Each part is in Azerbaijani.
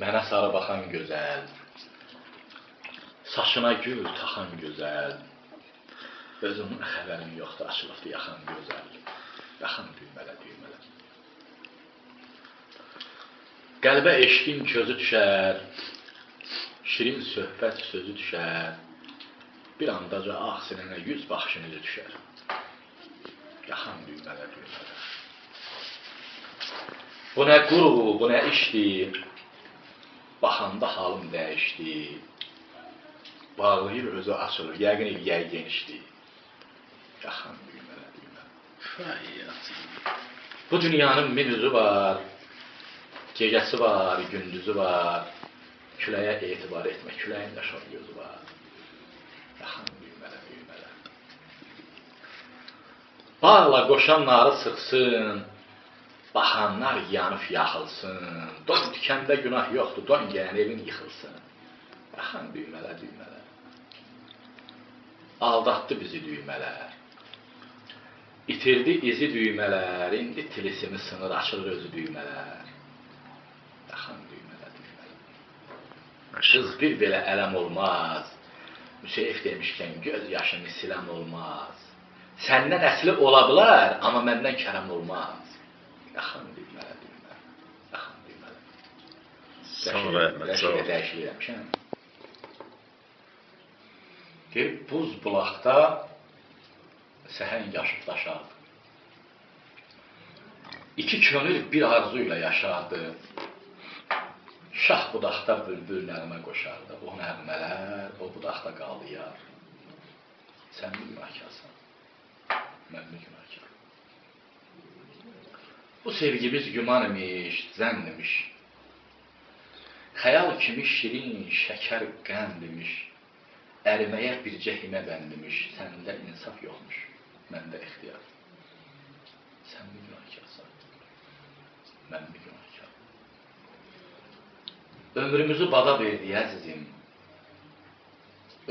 Mənə sarı baxan gözəl. Saçına gül taxan gözəl. Özünün xəbərin yoxdur, açılıbdı yaxan gözəl. Yaxan düymələ, düymələ. Qəlbə eşqin közü düşər. Şirin söhbət sözü düşər. Bir andaca ağ sinənə yüz baxışın üzü düşər. Yaxan düymələ, düymələ. Bu nə quru, bu nə işdir? Baxanda halım dəyişdi. Bağlayır özü açılır, yəqin ilgəy genişdir. Yaxan düymələ, düymələ. Bu dünyanın min üzü var. Gecəsi var, gündüzü var. Küləyə etibar etmə, küləyin yaşar gözü var. Yaxan düymələ, düymələ. Bağla qoşan narı sıxsın, baxanlar yanıb yaxılsın. Don tikəndə günah yoxdur, don gələn evin yıxılsın. Yaxan düymələ, düymələ. Aldatdı bizi düymələr. İtirdi izi düymələr, indi tilisimi sınır, açılır özü düymələr. Yaxan düymələ, düymələ. Qız bir belə ələm olmaz. Müseyif demişkən göz yaşını silən olmaz. Səndən əsli ola bilər, amma məndən kərəm olmaz. Yaxın düymələ, düymələ. Yaxın Əhməd, sağ ol. Dəyişik eləmişəm. Deyir, buz bulaqda səhən yaşıb daşardı. İki könül bir arzu ilə yaşardı. Şah budaqda bülbül nəğmə qoşardı. O nəğmələr o budaqda qaldı yar. Sən mi günahkarsan? Mən mi günahkaram? Bu sevgimiz güman imiş, zənn imiş. Xəyal kimi şirin, şəkər qənd imiş. Əriməyə bircə himə bəndimiş. Səndə insaf yoxmuş, məndə ixtiyar. Sən mi günahkarsan? Mən mi günahkaram? Ömrümüzü bada verdi əzizim.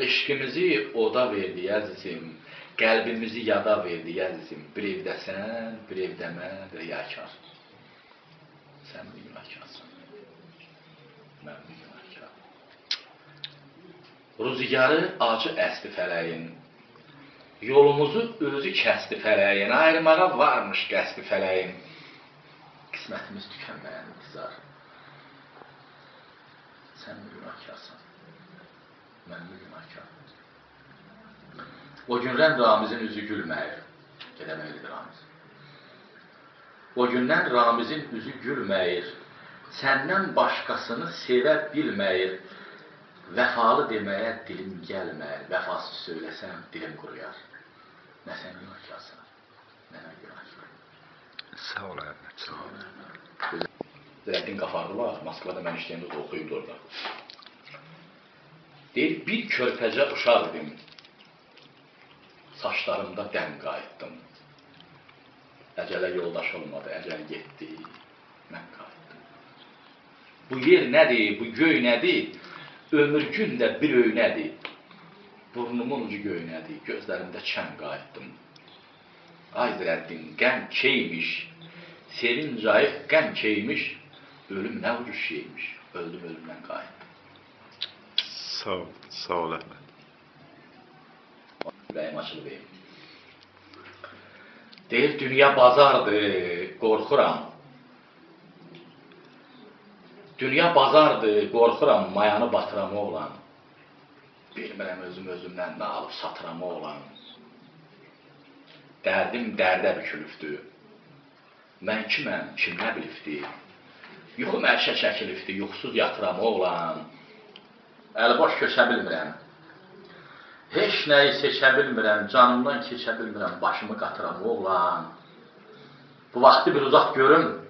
Eşqimizi oda verdi əzizim. Qəlbimizi yada verdi əzizim. Bir evdəsən, bir evdə mən riyakar. Sən mi günahkarsan? Mən mi günahkaram? Ruzigarı acı əsdi fələyin. Yolumuzu özü kəsdi fələyin. Ayrımağa varmış qəsdi fələyin. Qismətimiz tükənməyən intizar. Sən mi günahkarsan? Mən mi günahkaram? O gün Ramizin üzü gülməyir. Gedəməkdir Ramiz. O gündən Ramizin üzü gülməyir. Səndən başqasını sevə bilməyir. Vəfalı deməyə dilim gəlməyir. Vəfasız söyləsəm dilim quruyar. Nə sən günahkarsan, nə mən günahkaram. Sağ ol Əhməd, sağ ol. Zəddin Qafarlı var, Moskvada mən işləyəndə də oxuyubdu orada. Deyir, bir körpəcə uşaq idim. Saçlarımda dən qayıtdım. Əcələ yoldaş olmadı, əcəl getdi, mən qayıtdım. Bu yer nədir, bu göy nədir? Ömür gün də bir öynədir. Burnumun ucu göynədir, gözlərimdə çən qayıtdım. Ay Zəddin, qəm keymiş, sevinc ayıq qəm keymiş, ölüm nə ucuz şeymiş, öldüm ölümdən qayıtdım. Sağ ol, sağ ol Əhməd. Ürəyim açılıb eyim. Deyir, dünya bazardır, qorxuram. Dünya bazardır, qorxuram, mayanı batıram oğlan. Bilmirəm özüm özümdən nə alıb satıram oğlan. Dərdim dərdə bükülübdür. Mən kiməm, kim nə bilibdi? Yuxum ərşə çəkilibdi, yuxusuz yatıram oğlan. Əliboş köçə bilmirəm. Heç nəyi seçə bilmirəm, canımdan keçə bilmirəm, başımı qatıram oğlan. Bu vaxtı bir uzaq görüm.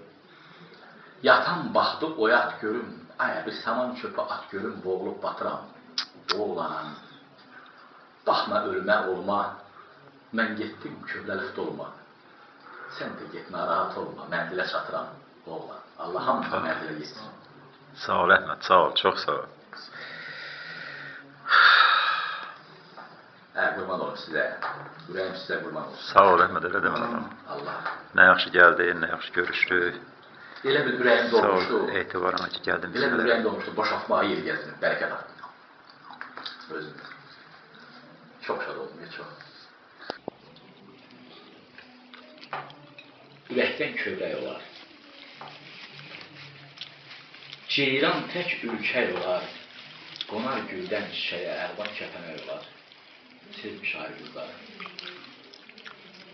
Yatan vaxtı oyat görüm. Ay, bir saman çöpü at görüm, boğulub batıram. Oğlan. Baxma ölmə olma. Mən getdim kövrəlik dolma. Sən də get narahat olma, mənzilə çatıram. Oğlan. Allah hamımıza mənzilə yetsin. Sağ ol Əhməd, sağ ol, çox sağ ol. Hə, qurban olum sizə. Ürəyim sizə qurban olsun. Sağ ol Əhməd, elə demə adam. Allah. Nə yaxşı gəldin, nə yaxşı görüşdük. Elə bir ürəyim Sağ dolmuşdu. ol. Etibarına ki geldin Elə bir ürəyim dolmuşdu. Boşaltmağa yer gəzdim. Bərəkət haqqında. Özümdə. Çox şad oldum. ya, Çox. Ürəkdən kövrək olar. Ceyran tək ürkək olar. Qonar güldən çiçəyə əlvan kəpənək olar. Sevmiş ayrı qızlar.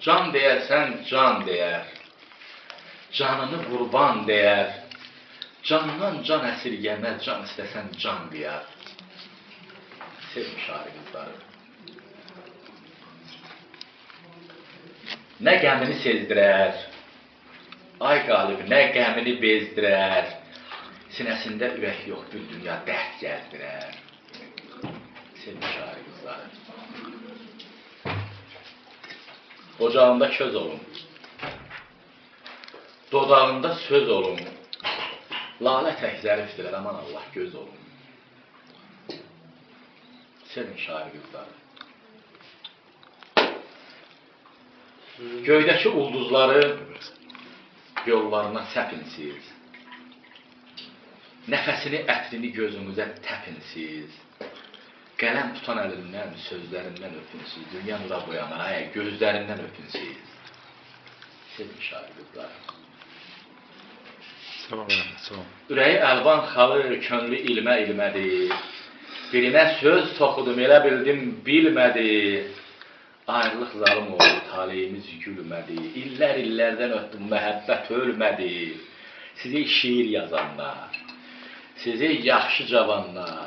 Can deyərsən can deyər. Canını qurban deyər. Candan can əsirgəməz, can istəsən can deyər. Sevmiş ayrı qızları. Nə qəmini sezdirər, ay qalib nə qəmini bezdirər, sinəsində ürək yox, bir dünya dərd gəzdirər. Sevmiş ayrı qızları. Ocağında köz olun, dodağında söz olun, lalə tək zərifdirlər, aman Allah göz olun. Sevin şair qızları. Göydəki ulduzları yollarına səpin siz. Nəfəsini, ətrini gözünüzə təpin siz. Qələm tutan əlindən, sözlərindən öpün siz. Dünya nura boyanar, ay, gözlərindən öpün siz. Sevin şair qızları. Sağ ol Ahmet sağ ol. Ürəyi əlvan xalı, könlü ilmə ilmədi. Birinə söz toxudum, elə bildim bilmədi. Ayrılıq zalım oldu, taleyimiz gülmədi. İllər illərdən ötdüm, məhəbbət ölmədi. Sizə şiir yazanlar, sizə yaxşı cavanlar.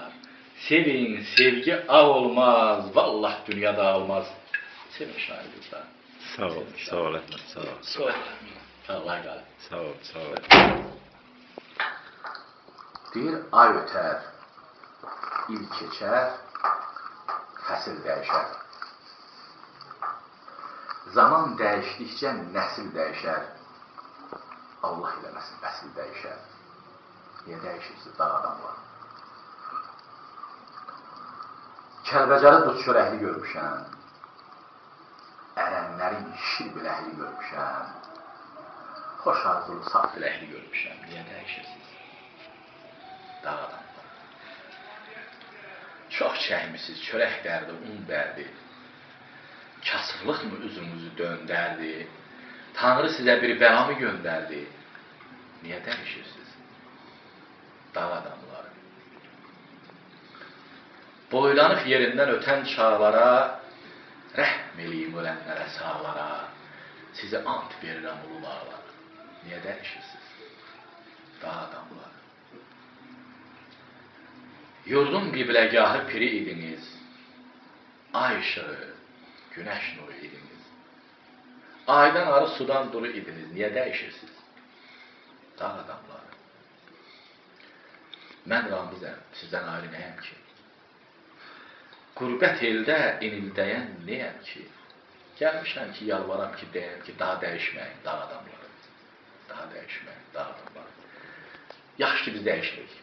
Sevin, sevgi ağ olmaz, vallah dünyada almaz. Sevin şair qızlar. Sağ ol. Sağ ol Ahmet sağ ol. Sağ ol. Allah qalib. Sağ ol. Sağ ol. Deyir, ay ötər, il keçər, fəsil dəyişər. Zaman dəyişdikcə nəsil dəyişər. Allah eləməsin, nəsil dəyişər. Niyə dəyişirsiniz dağ adamlar? Kəlbəcəri dut çörəkli görmüşəm. Ərənlərin şir biləkli görmüşəm. Xoş arzulu saf biləkli görmüşəm. Niyə dəyişirsiniz? dağ adamlar. Çox çəkmisiniz, çörək dərdi, un dərdi. Kasıblıq mı üzünüzü döndərdi? Tanrı sizə bir bəla mı göndərdi? Niyə dəyişirsiniz? Dağ adamları. Boylanıb yerindən ötən çağlara, rəhm eləyim ölənlərə, sağlara, sizə ant verirəm ulu bağlara. Niyə dəyişirsiniz? Dağ adamları. Yurdun qibləgahı piri idiniz. Ay işığı, günəş nuru idiniz. Aydan arı sudan duru idiniz. Niyə dəyişirsiniz? Dağ adamları. Mən Ramizəm, sizdən ayrı nəyəm ki? Qürbət eldə inildəyən nəyəm ki? Gəlmişəm ki, yalvaram ki, deyəm ki, daha dəyişməyin, dağ adamları. Daha dəyişməyin, dağ adamları. Yaxşı ki, biz dəyişmirik.